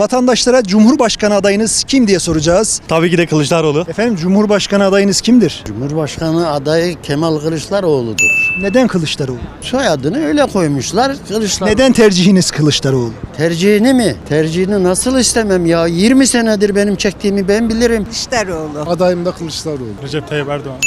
Vatandaşlara Cumhurbaşkanı adayınız kim diye soracağız. Tabii ki de Kılıçdaroğlu. Efendim Cumhurbaşkanı adayınız kimdir? Cumhurbaşkanı adayı Kemal Kılıçdaroğlu'dur. Neden Kılıçdaroğlu? Soyadını öyle koymuşlar. Kılıçdaroğlu. Neden tercihiniz Kılıçdaroğlu? Tercihini mi? Tercihini nasıl istemem ya? 20 senedir benim çektiğimi ben bilirim. Kılıçdaroğlu. Adayım da Kılıçdaroğlu. Recep Tayyip Erdoğan.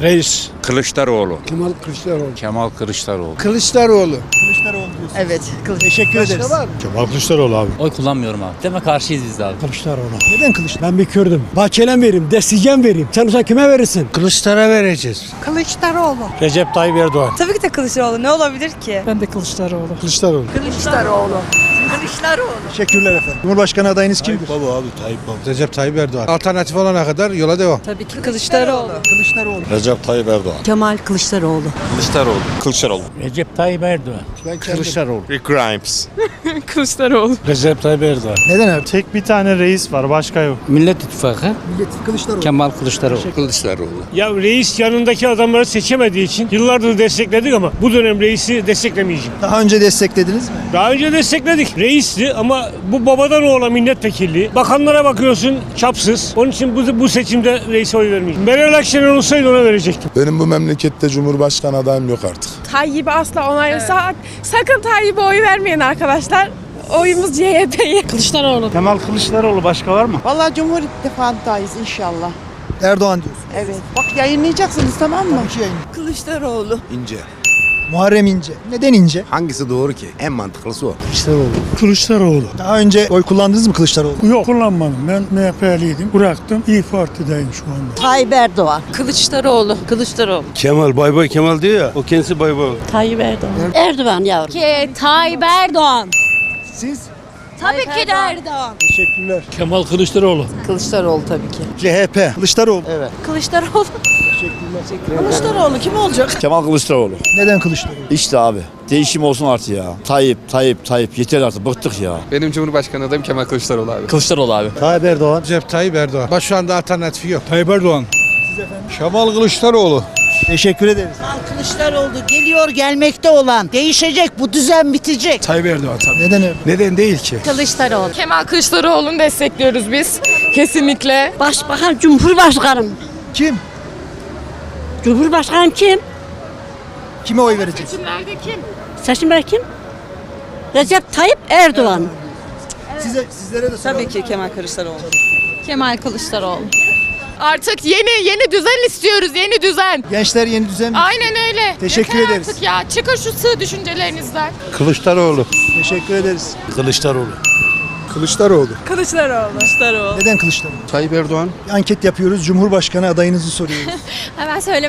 Reis. Kılıçdaroğlu. Kemal Kılıçdaroğlu. Kemal Kılıçdaroğlu. Kılıçdaroğlu. Kılıçdaroğlu diyorsun. Evet. Teşekkür ederiz. Kemal Kılıçdaroğlu abi. Oy kullanmıyorum abi. Deme karşıyız biz de abi. Kılıçdaroğlu. Neden Kılıçdaroğlu? Ben bir Kürdüm. Bahçelen vereyim, destekleyeceğim vereyim. Sen olsa kime verirsin? Kılıçlara vereceğiz. Kılıçdaroğlu. Recep Tayyip Erdoğan. Tabii ki de Kılıçdaroğlu. Ne olabilir ki? Ben de Kılıçdaroğlu. Kılıçdaroğlu. Kılıçdaroğlu. Kılıçdaroğlu. Teşekkürler efendim. Cumhurbaşkanı adayınız kimdir? Baba abi Tayyip baba. Recep Tayyip Erdoğan. Alternatif olana kadar yola devam. Tabii ki Kılıçdaroğlu. Kılıçdaroğlu. Recep Tayyip Erdoğan. Kemal Kılıçdaroğlu. Kılıçdaroğlu. Kılıçdaroğlu. Recep Tayyip Erdoğan. Ben Kılıçdaroğlu. Rick Grimes. Kılıçdaroğlu. Recep Tayyip Erdoğan. Neden abi? Tek bir tane reis var başka yok. Millet İttifakı Millet Kılıçdaroğlu. Kemal Kılıçdaroğlu. Kılıçdaroğlu. Ya reis yanındaki adamları seçemediği için yıllardır destekledik ama bu dönem reisi desteklemeyeceğim. Daha önce desteklediniz mi? Daha önce destekledik. Reisti ama bu babadan oğlan milletvekilliği. Bakanlara bakıyorsun çapsız. Onun için bu, bu seçimde reise oy vermeyeceğim. Meral Akşener olsaydı ona verecektim. Benim bu memlekette Cumhurbaşkanı adayım yok artık. Tayyip'i asla onaylasak. Sakın Tayyip'e oy vermeyin arkadaşlar. Oyumuz CHP'ye. Kılıçdaroğlu. Kemal Kılıçdaroğlu başka var mı? Vallahi Cumhur İttifakı'ndayız inşallah. Erdoğan diyorsun. Evet. Bak yayınlayacaksınız tamam mı? İki yayın. Kılıçdaroğlu. İnce. Muharrem İnce. Neden İnce? Hangisi doğru ki? En mantıklısı o. Kılıçdaroğlu. Daha önce oy kullandınız mı Kılıçdaroğlu? Yok kullanmadım. Ben MHP'liydim. Bıraktım. İyi Parti'deyim şu anda. Tayyip Erdoğan. Kılıçdaroğlu. Kılıçdaroğlu. Kemal Bay Bay Kemal diyor ya. O kendisi Bay Bay. Tayyip Erdoğan. Erdoğan yavrum. Ki Tayyip Erdoğan. Siz? Tabii ki de Erdoğan. Teşekkürler. Kemal Kılıçdaroğlu. Kılıçdaroğlu tabii ki. CHP. Kılıçdaroğlu. Kılıçdaroğlu. Kılıçdaroğlu kim olacak? Kemal Kılıçdaroğlu. Neden Kılıçdaroğlu? İşte abi. Değişim olsun artık ya. Tayyip, Tayyip, Tayyip. Yeter artık. Bıktık ya. Benim Cumhurbaşkanı adayım Kemal Kılıçdaroğlu abi. Kılıçdaroğlu abi. Tayyip Erdoğan. Recep Tayyip Erdoğan. Bak şu anda alternatifi yok. Tayyip Erdoğan. Kemal Kılıçdaroğlu. Teşekkür ederiz. Kılıçdaroğlu geliyor gelmekte olan. Değişecek bu düzen bitecek. Tayyip Erdoğan tabii. Neden Erdoğan? Neden değil ki? Kılıçdaroğlu. Kemal Kılıçdaroğlu'nu destekliyoruz biz. Kesinlikle. Başbakan Cumhurbaşkanım. Kim? Cumhurbaşkanım kim? Kime oy vereceğiz? Nerede kim? Seçimler kim? Recep Tayyip Erdoğan. Size, sizlere de soralım. Tabii ki Kemal Kılıçdaroğlu. Kemal Kılıçdaroğlu. Artık yeni yeni düzen istiyoruz. Yeni düzen. Gençler yeni düzen mi? Aynen öyle. Teşekkür Yeter ederiz. Artık ya çıkın şu sığ düşüncelerinizden. Kılıçdaroğlu. Teşekkür ederiz. Kılıçdaroğlu. Kılıçdaroğlu. Kılıçdaroğlu. Kılıçdaroğlu. Neden Kılıçdaroğlu? Tayyip Erdoğan. Anket yapıyoruz. Cumhurbaşkanı adayınızı soruyoruz. Hemen söyle